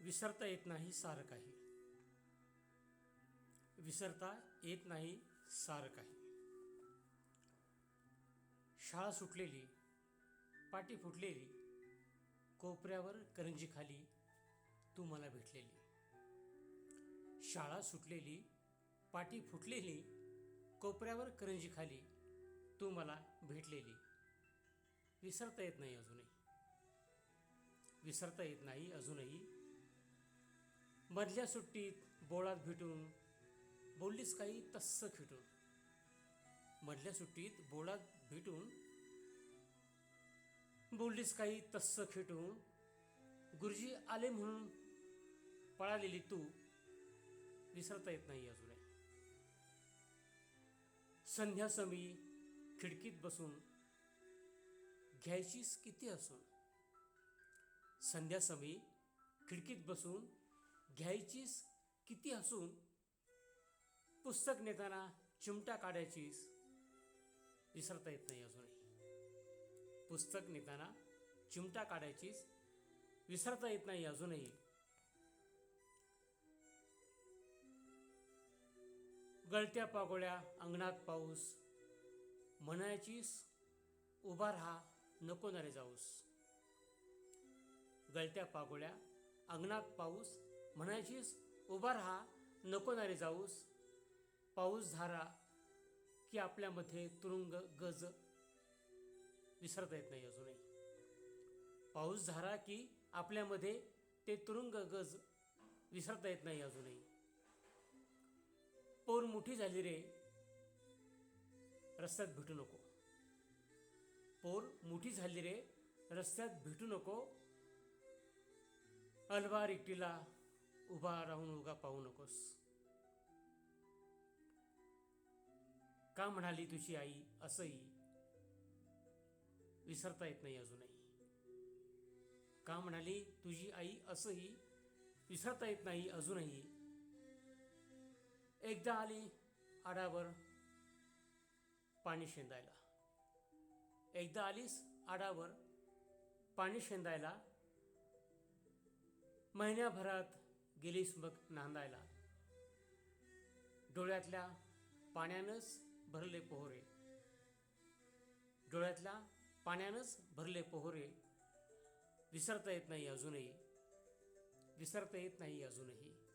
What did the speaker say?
विसरता येत नाही सारं काही. विसरता येत नाही सारं काही. शाळा सुटलेली पाटी फुटलेली कोपऱ्यावर करंजी खाली तू मला भेटलेली. शाळा सुटलेली पाटी फुटलेली कोपऱ्यावर करंजी खाली तू मला भेटलेली. विसरता येत नाही अजूनही. विसरता येत नाही अजूनही. मधल्या सुट्टीत बोळात भेटून बोललीस काही तस्स खिटून. मधल्या सुट्टीत बोळात भेटून बोललीस काही तस्स खिटून गुरुजी आले म्हणून पळालेली तू विसरता येत नाही अजूनही. संध्या समी खिडकीत बसून घ्यायचीस किती असून? संध्या समी खिडकीत बसून घ्यायचीस किती हसून पुस्तक नेताना चिमटा काढायचीस विसरता येत नाही अजूनही. पुस्तक नेताना चिमटा काढायचीस विसरता येत नाही अजूनही. गळत्या पागोळ्या अंगणात पाऊस म्हणायचीस उभा राहा नको नरे जाऊस. गळत्या पागोळ्या अंगणात पाऊस म्हणायचीस उभा राहा नको नारे जाऊस. पाऊस धारा की आपल्यामध्ये तुरुंग गज विसरता येत नाही अजूनही. पाऊस झारा की आपल्यामध्ये ते तुरुंग गज विसरता येत नाही अजूनही. पोर मोठी झाली रे. रस्त्यात भेटू नको. पोर मोठी झाली रे. रस्त्यात भेटू नको. अलवार एकटीला उभा राहून उगा पाहू नकोस. का म्हणाली तुझी आई असंही? विसरता येत नाही अजूनही. का म्हणाली तुझी आई असंही? विसरता येत नाही अजूनही. एकदा आली आडावर पाणी शेंदायला. एकदा आलीस आडावर पाणी शेंदायला. महिन्याभरात गेलीस मग नांदायला. डोळ्यातल्या पाण्यानंच भरले पोहरे. डोळ्यातल्या पाण्यानंच भरले पोहरे. विसरता येत नाही अजूनही. विसरता येत नाही अजूनही.